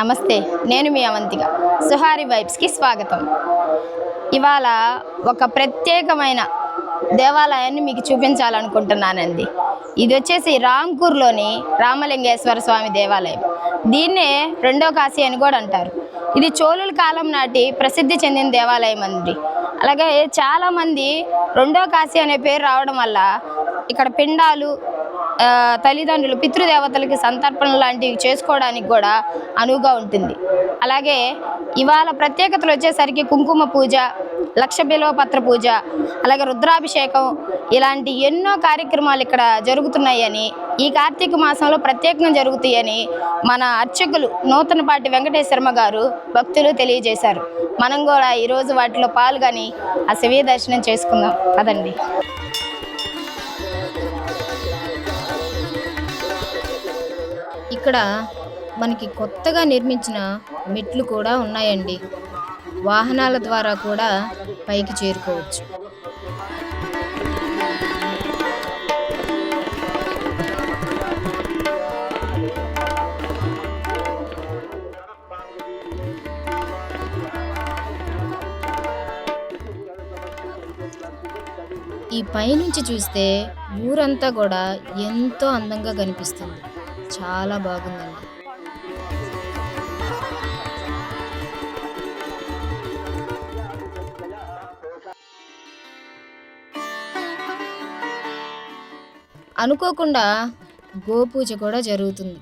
నమస్తే నేను మీ అవంతిక. సుహారి వైబ్స్కి స్వాగతం. ఇవాళ ఒక ప్రత్యేకమైన దేవాలయాన్ని మీకు చూపించాలనుకుంటున్నానండి. ఇది వచ్చేసి రాంకూర్లోని రామలింగేశ్వర స్వామి దేవాలయం. దీన్నే రెండో కాశీ అని కూడా అంటారు. ఇది చోళుల కాలం నాటి ప్రసిద్ధి చెందిన దేవాలయం అండి. అలాగే చాలామంది రెండో కాశీ అనే పేరు రావడం వల్ల ఇక్కడ పిండాలు తల్లిదండ్రులు పితృదేవతలకి సంతర్పణ లాంటివి చేసుకోవడానికి కూడా అనువుగా ఉంటుంది. అలాగే ఇవాళ ప్రత్యేకతలు వచ్చేసరికి కుంకుమ పూజ లక్ష బిలవపత్ర పూజ అలాగే రుద్రాభిషేకం ఇలాంటి ఎన్నో కార్యక్రమాలు ఇక్కడ జరుగుతున్నాయని ఈ కార్తీక మాసంలో ప్రత్యేకంగా జరుగుతాయని మన అర్చకులు నూతనపాటి వెంకటేశ్వరమ్మ గారు భక్తులు తెలియజేశారు. మనం కూడా ఈరోజు వాటిలో పాల్గొని ఆ శివీ దర్శనం చేసుకుందాం. పదండి. ఇక్కడ మనకి కొత్తగా నిర్మించిన మెట్లు కూడా ఉన్నాయండి. వాహనాల ద్వారా కూడా పైకి చేరుకోవచ్చు. ఈ పైనుంచి చూస్తే ఊరంతా కూడా ఎంతో అందంగా కనిపిస్తుంది. చాలా బాగుందండి. అనుకోకుండా గోపూజ కూడా జరుగుతుంది.